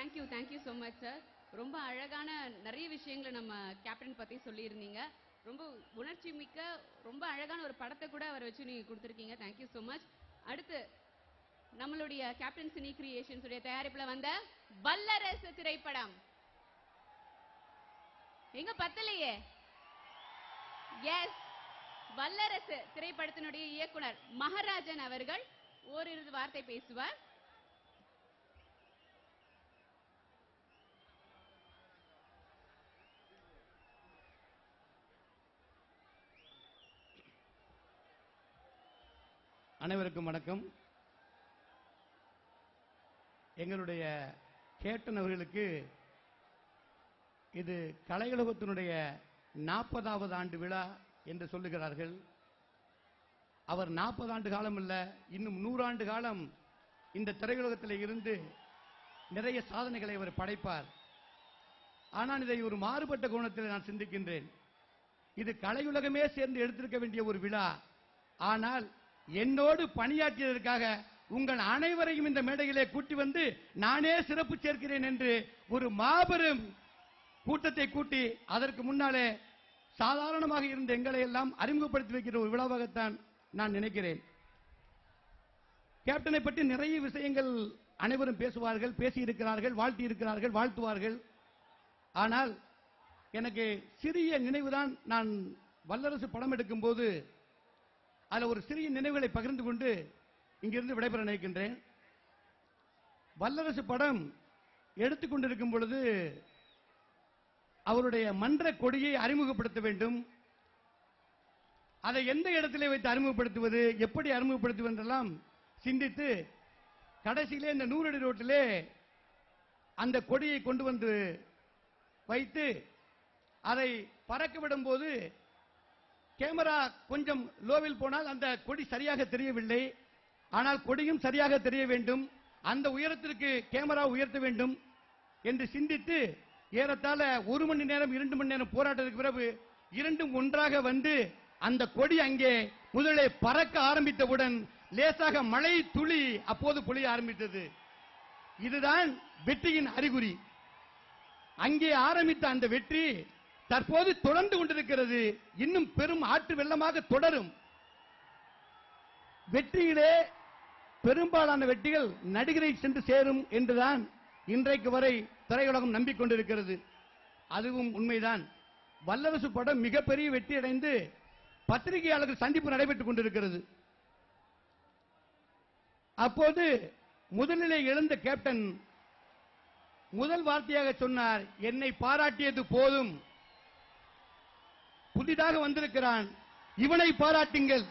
Thank you thank you so much sir ரொம்ப அழகான நிறைய விஷயங்களை நம்ம கேப்டன் பத்தி சொல்லியிருந்தீங்க. ரொம்ப உணர்ச்சி மிக்க ரொம்ப அழகான ஒரு படத்தை கூட அவரை வச்சு நீங்க கொடுத்துருக்கீங்க. தேங்க்யூ ஸோ மச் அடுத்து நம்மளுடைய கேப்டன் சினி கிரியேஷன்ஸ் உடைய தயாரிப்புல வந்த வல்லரசு திரைப்படம். எங்க பத்தலையே? எஸ் வல்லரசு திரைப்படத்தினுடைய இயக்குனர் மகராஜன் அவர்கள் ஓரிரு வார்த்தை பேசுவார். அனைவருக்கும் வணக்கம். எங்களுடைய கேட்டன் அவர்களுக்கு இது கலையுலகத்தினுடைய நாற்பதாவது ஆண்டு விழா என்று சொல்லுகிறார்கள். அவர் நாற்பது ஆண்டு காலம் இல்ல இன்னும் நூறாண்டு காலம் இந்த திரையுலகத்தில் இருந்து நிறைய சாதனைகளை அவர் படைப்பார். ஆனால் இதை ஒரு மாறுபட்ட கோணத்தில் நான் சிந்திக்கின்றேன். இது கலையுலகமே சேர்ந்து எடுத்திருக்க வேண்டிய ஒரு விழா. ஆனால் என்னோடு பணியாற்றியதற்காக உங்கள் அனைவரையும் இந்த மேடையிலே கூட்டி வந்து நானே சிறப்பு சேர்க்கிறேன் என்று ஒரு மாபெரும் கூட்டத்தை கூட்டி அதற்கு முன்னாலே சாதாரணமாக இருந்த எங்களை எல்லாம் அறிமுகப்படுத்தி வைக்கிற ஒரு விழாவாகத்தான் நான் நினைக்கிறேன். கேப்டனை பற்றி நிறைய விஷயங்கள் அனைவரும் பேசுவார்கள் பேசியிருக்கிறார்கள் வாழ்த்தி இருக்கிறார்கள் வாழ்த்துவார்கள். ஆனால் எனக்கு சிறிய நினைவுதான் நான் வல்லரசு படம் எடுக்கும் போது அதில் ஒரு சிறிய நினைவுகளை பகிர்ந்து கொண்டு இங்கிருந்து விடைபெற நினைக்கின்றேன். வல்லரசு படம் எடுத்துக்கொண்டிருக்கும் பொழுது அவருடைய மன்ற கொடியை அறிமுகப்படுத்த வேண்டும். அதை எந்த இடத்திலே வைத்து அறிமுகப்படுத்துவது எப்படி அறிமுகப்படுத்துவது என்றெல்லாம் சிந்தித்து கடைசியிலே இந்த நூறடி ரோட்டிலே அந்த கொடியை கொண்டு வந்து வைத்து அதை பறக்க விடும்போது கேமரா கொஞ்சம் லோவில் போனால் அந்த கொடி சரியாக தெரியவில்லை. ஆனால் கொடியும் சரியாக தெரிய வேண்டும். அந்த உயரத்திற்கு கேமரா உயர்த்த வேண்டும் என்று சிந்தித்து ஏறத்தாழ ஒரு மணி நேரம் இரண்டு மணி நேரம் போராட்டத்துக்கு பிறகு இரண்டும் ஒன்றாக வந்து அந்த கொடி அங்கே முதலே பறக்க ஆரம்பித்தவுடன் லேசாக மழை துளி அப்போது பொழிய ஆரம்பித்தது. இதுதான் வெற்றியின் அறிகுறி. அங்கே ஆரம்பித்த அந்த வெற்றி தற்போது தொடர்ந்து கொண்டிருக்கிறது இன்னும் பெரும் ஆற்று வெள்ளமாக தொடரும். வெற்றியிலே பெரும்பாலான வெற்றிகள் நடிகரை சென்று சேரும் என்றுதான் இன்றைக்கு வரை திரையுலகம் நம்பிக்கொண்டிருக்கிறது. அதுவும் உண்மைதான். வல்லரசு படம் மிகப்பெரிய வெற்றி அடைந்து பத்திரிகையாளர்கள் சந்திப்பு நடைபெற்றுக் கொண்டிருக்கிறது. அப்போது முதலிலே எழுந்த கேப்டன் முதல் வார்த்தையாக சொன்னார் என்னை பாராட்டியது போதும். புதிதாக வந்திருக்கிறான். இவனை பாராட்டுங்கள்.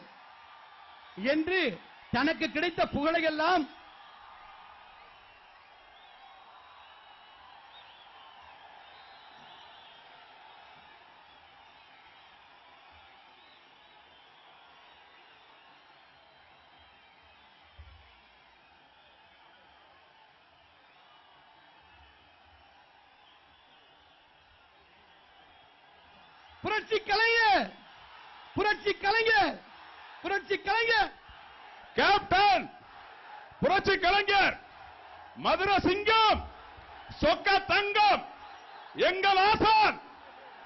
என்று தனக்கு கிடைத்த புகழையெல்லாம் புரட்சி கலைஞர்! புரட்சி கலைஞர்! புரட்சி கலைஞர்! கேப்டன்! புரட்சி கலைஞர்! மதுரை சிங்கம் சொக்க தங்கம் எங்கள் ஆசான்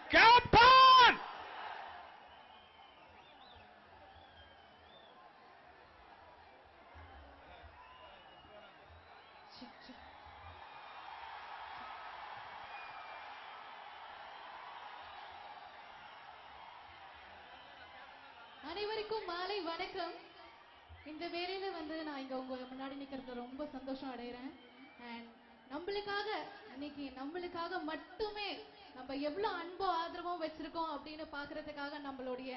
கேப்டன் அனைவருக்கும் மாலை வணக்கம். இந்த வேலையில வந்து நான் இங்க உங்க முன்னாடி நிக்கிறது ரொம்ப சந்தோஷம் அடைகிறேன் அண்ட் நம்மளுக்காக இன்னைக்கு நம்மளுக்காக மட்டுமே நம்ம எவ்வளவு அன்போ ஆதரவும் வச்சிருக்கோம் அப்படின்னு பாக்குறதுக்காக நம்மளுடைய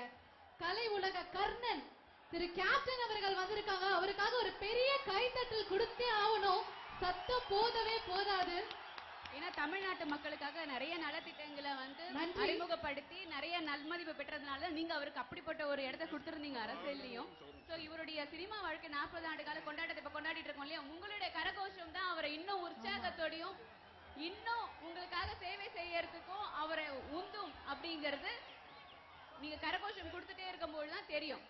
கலை உலக கர்ணன் திரு கேப்டன் அவர்கள் வந்திருக்காங்க. அவருக்காக ஒரு பெரிய கைத்தட்டல் கொடுத்தே ஆகணும். சத்தம் போதவே போதாது. ஏன்னா தமிழ்நாட்டு மக்களுக்காக நிறைய நலத்திட்டங்களை வந்து. அறிமுகப்படுத்தி நிறைய நன்மதிப்பு பெற்றதுனால நீங்க அவருக்கு அப்படிப்பட்ட ஒரு இடத்த கொடுத்திருந்தீங்க அரசியல்லையும். சோ இவருடைய சினிமா வாழ்க்கை நாற்பது ஆண்டு கால கொண்டாட்டத்தை இப்ப கொண்டாடிட்டு இருக்கோம் இல்லையா? உங்களுடைய கரகோஷம் தான் அவரை இன்னும் உற்சாகத்தோடையும் இன்னும் உங்களுக்காக சேவை செய்யறதுக்கும் அவரை உந்தும் அப்படிங்கிறது நீங்க கரகோஷம் கொடுத்துட்டே இருக்கும்போது தான் தெரியும்.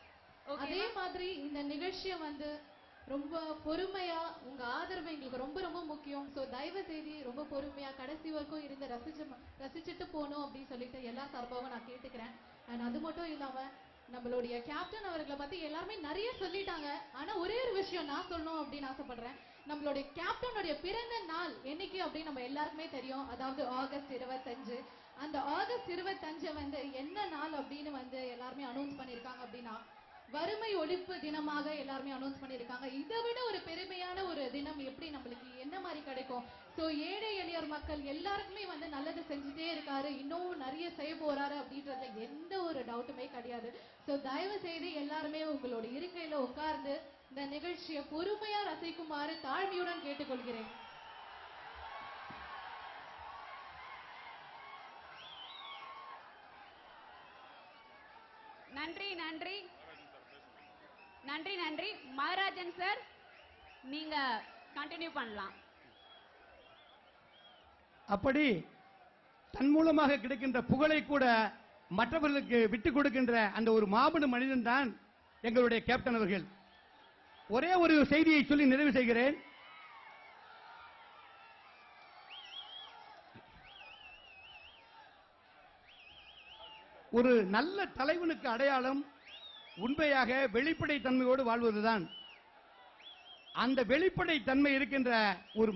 அதே மாதிரி இந்த நிகழ்ச்சியை வந்து ரொம்ப பொறுமையா உங்க ஆதரவு எங்களுக்கு ரொம்ப ரொம்ப முக்கியம். சோ தயவு செய்து ரொம்ப பொறுமையா கடைசி வரைக்கும் இருந்து ரசிச்சு ரசிச்சுட்டு போகணும் அப்படின்னு சொல்லிட்டு எல்லா சார்பாகவும் நான் கேட்டுக்கிறேன். அண்ட் அது மட்டும் இல்லாம நம்மளுடைய கேப்டன் அவர்களை பத்தி எல்லாருமே நிறைய சொல்லிட்டாங்க. ஆனா ஒரே ஒரு விஷயம் நான் சொல்லணும் அப்படின்னு ஆசைப்படுறேன். நம்மளுடைய கேப்டனுடைய பிறந்த நாள் என்னைக்கு அப்படின்னு நம்ம எல்லாருக்குமே தெரியும். அதாவது ஆகஸ்ட் இருபத்தஞ்சு. அந்த ஆகஸ்ட் இருபத்தஞ்சு வந்து என்ன நாள் அப்படின்னு வந்து எல்லாருமே அனௌன்ஸ் பண்ணிருக்காங்க அப்படின்னா வறுமை ஒழிப்பு தினமாக எல்லாருமே அனௌன்ஸ் பண்ணியிருக்காங்க. இதை விட ஒரு பெருமையான ஒரு தினம் எப்படி நம்மளுக்கு என்ன மாதிரி கிடைக்கும்? ஸோ ஏழை எளியோர் மக்கள் எல்லாருக்குமே வந்து நல்லது செஞ்சுட்டே இருக்காரு. இன்னும் நிறைய செய்ய போறாரு அப்படின்றதுல எந்த ஒரு டவுட்டுமே கிடையாது. ஸோ தயவு செய்து எல்லாருமே உங்களோட இருக்கையில உட்கார்ந்து இந்த நிகழ்ச்சியை பொறுமையா ரசிக்குமாறு தாழ்மையுடன் கேட்டுக்கொள்கிறேன். நன்றி நன்றி. நன்றி நன்றி. மகராஜன் சார் நீங்க கண்டினியூ பண்ணலாம். அப்படி தன் மூலமாக கிடைக்கின்ற புகழை கூட மற்றவர்களுக்கு விட்டுக் கொடுக்கின்ற அந்த ஒரு மாபெரும் மனிதன் தான் எங்களுடைய கேப்டன் அவர்கள். ஒரே ஒரு செய்தியை சொல்லி நிறைவு செய்கிறேன். ஒரு நல்ல தலைவனுக்கு அடையாளம் உண்மையாக வெளிப்படை தன்மையோடு வாழ்வதுதான். அந்த வெளிப்படை தன்மை இருக்கின்ற ஒரு